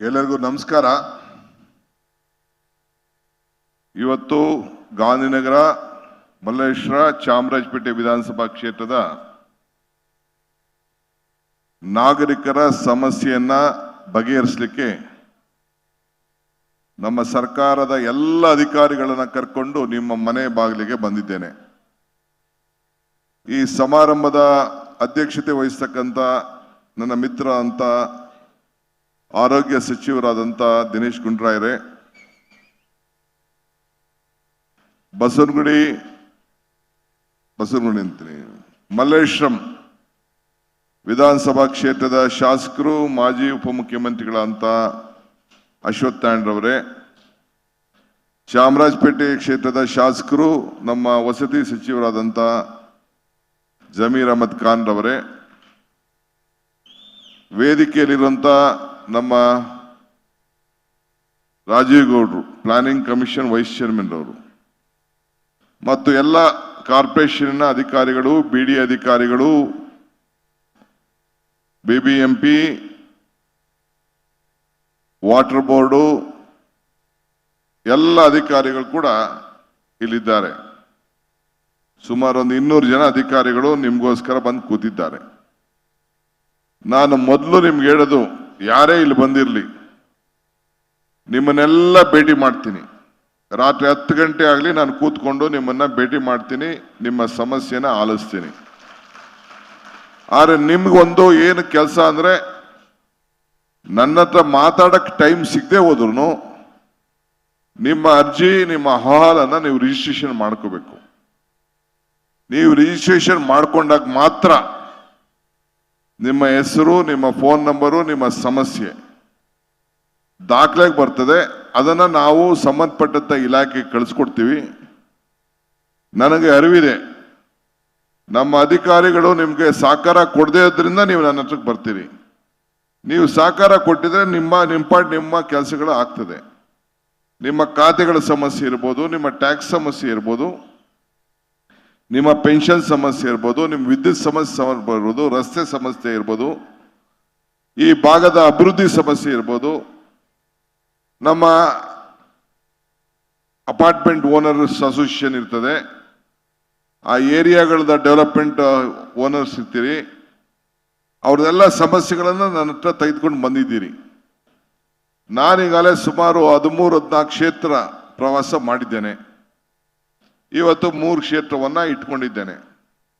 ಎಲ್ಲರಿಗೂ ನಮಸ್ಕಾರ. ಇವತ್ತು ಗಾಂಧಿನಗರ, ಮಲ್ಲೇಶ್ವರ, ಚಾಮರಾಜಪೇಟೆ ವಿಧಾನಸಭಾ ಕ್ಷೇತ್ರದ ನಾಗರಿಕರ ಸಮಸ್ಯೆಯನ್ನ ಬಗೆಹರಿಸಲಿಕ್ಕೆ ನಮ್ಮ ಸರ್ಕಾರದ ಎಲ್ಲ ಅಧಿಕಾರಿಗಳನ್ನ ಕರ್ಕೊಂಡು ನಿಮ್ಮ ಮನೆ ಬಾಗಿಲಿಗೆ ಬಂದಿದ್ದೇನೆ. ಈ ಸಮಾರಂಭದ ಅಧ್ಯಕ್ಷತೆ ವಹಿಸ್ತಕ್ಕಂಥ ನನ್ನ ಮಿತ್ರ ಅಂತ ಆರೋಗ್ಯ ಸಚಿವರಾದಂಥ ದಿನೇಶ್ ಗುಂಡ್ರಾಯರೇ, ಬಸವನಗುಡಿ ಬಸವನಗುಡಿ ಅಂತೀನಿ, ಮಲ್ಲೇಶ್ವರಂ ವಿಧಾನಸಭಾ ಕ್ಷೇತ್ರದ ಶಾಸಕರು, ಮಾಜಿ ಉಪಮುಖ್ಯಮಂತ್ರಿಗಳಂತ ಅಶ್ವಥ್ ತಾಂಡ್ರವರೇ ಚಾಮರಾಜಪೇಟೆ ಕ್ಷೇತ್ರದ ಶಾಸಕರು, ನಮ್ಮ ವಸತಿ ಸಚಿವರಾದಂಥ ಜಮೀರ್ ಅಹಮದ್ ಖಾನ್ ರವರೇ, ವೇದಿಕೆಯಲ್ಲಿರುವಂತ ನಮ್ಮ ರಾಜೀವ್ ಗೌಡ್ರು ಪ್ಲಾನಿಂಗ್ ಕಮಿಷನ್ ವೈಸ್ ಚೇರ್ಮನ್ ಅವರು ಮತ್ತು ಎಲ್ಲ ಕಾರ್ಪೊರೇಷನ್ನ ಅಧಿಕಾರಿಗಳು ಬಿಡಿ ಅಧಿಕಾರಿಗಳು ಬಿಬಿಎಂಪಿ ವಾಟರ್ ಬೋರ್ಡು ಎಲ್ಲ ಅಧಿಕಾರಿಗಳು ಕೂಡ ಇಲ್ಲಿದ್ದಾರೆ. ಸುಮಾರು ಒಂದು ಇನ್ನೂರು ಜನ ಅಧಿಕಾರಿಗಳು ನಿಮಗೋಸ್ಕರ ಬಂದು ಕೂತಿದ್ದಾರೆ. ನಾನು ಮೊದಲು ನಿಮ್ಗೆ ಹೇಳೋದು ಯಾರೇ ಇಲ್ಲಿ ಬಂದಿರಲಿ, ನಿಮ್ಮನ್ನೆಲ್ಲ ಭೇಟಿ ಮಾಡ್ತೀನಿ. ರಾತ್ರಿ ಹತ್ತು ಗಂಟೆ ಆಗಲಿ ನಾನು ಕೂತ್ಕೊಂಡು ನಿಮ್ಮನ್ನ ಭೇಟಿ ಮಾಡ್ತೀನಿ, ನಿಮ್ಮ ಸಮಸ್ಯೆನ ಆಲಿಸ್ತೀನಿ. ಆದರೆ ನಿಮ್ಗೊಂದು ಏನು ಕೆಲಸ ಅಂದ್ರೆ, ನನ್ನ ಹತ್ರ ಮಾತಾಡಕ್ ಟೈಮ್ ಸಿಗದೆ ಹೋದ್ರು ನಿಮ್ಮ ಅರ್ಜಿ, ನಿಮ್ಮ ಅಹವಾಲನ್ನ ನೀವು ರಿಜಿಸ್ಟ್ರೇಷನ್ ಮಾಡ್ಕೋಬೇಕು. ನೀವು ರಿಜಿಸ್ಟ್ರೇಷನ್ ಮಾಡ್ಕೊಂಡಾಗ ಮಾತ್ರ ನಿಮ್ಮ ಹೆಸರು, ನಿಮ್ಮ ಫೋನ್ ನಂಬರು, ನಿಮ್ಮ ಸಮಸ್ಯೆ ದಾಖಲೆಗೆ ಬರ್ತದೆ. ಅದನ್ನ ನಾವು ಸಂಬಂಧಪಟ್ಟಂಥ ಇಲಾಖೆಗೆ ಕಳಿಸ್ಕೊಡ್ತೀವಿ. ನನಗೆ ಅರಿವಿದೆ. ನಮ್ಮ ಅಧಿಕಾರಿಗಳು ನಿಮಗೆ ಸಹಕಾರ ಕೊಡದೇ ಇದ್ರಿಂದ ನೀವು ನನ್ನ ಹತ್ರಕ್ಕೆ ಬರ್ತೀರಿ. ನೀವು ಸಹಕಾರ ಕೊಟ್ಟಿದ್ರೆ ನಿಮ್ಮ ನಿಮ್ಮ ಪಾಟ್ ನಿಮ್ಮ ಕೆಲಸಗಳು ಆಗ್ತದೆ. ನಿಮ್ಮ ಖಾತೆಗಳ ಸಮಸ್ಯೆ ಇರ್ಬೋದು, ನಿಮ್ಮ ಟ್ಯಾಕ್ಸ್ ಸಮಸ್ಯೆ ಇರ್ಬೋದು. ನಿಮ್ಮ ಪೆನ್ಷನ್ ಸಮಸ್ಯೆ ಇರ್ಬೋದು, ನಿಮ್ಮ ವಿದ್ಯುತ್ ಸಮಸ್ಯೆ ಇರ್ಬೋದು, ರಸ್ತೆ ಸಮಸ್ಯೆ ಇರ್ಬೋದು, ಈ ಭಾಗದ ಅಭಿವೃದ್ಧಿ ಸಮಸ್ಯೆ ಇರ್ಬೋದು, ನಮ್ಮ ಅಪಾರ್ಟ್ಮೆಂಟ್ ಓನರ್ಸ್ ಅಸೋಸಿಯೇಷನ್ ಇರ್ತದೆ. ಆ ಏರಿಯಾಗಳದ ಡೆವಲಪ್ಮೆಂಟ್ ಓನರ್ಸ್ ಇರ್ತೀರಿ. ಅವ್ರದೆಲ್ಲ ಸಮಸ್ಯೆಗಳನ್ನು ನನ್ನ ಹತ್ರ ತೆಗೆದುಕೊಂಡು ಬಂದಿದ್ದೀರಿ. ನಾನೀಗಾಗಲೇ ಸುಮಾರು ಹದಿಮೂರು ಹದಿನಾಲ್ಕು ಕ್ಷೇತ್ರ ಪ್ರವಾಸ ಮಾಡಿದ್ದೇನೆ. ಇವತ್ತು ಮೂರು ಕ್ಷೇತ್ರವನ್ನ ಇಟ್ಕೊಂಡಿದ್ದೇನೆ.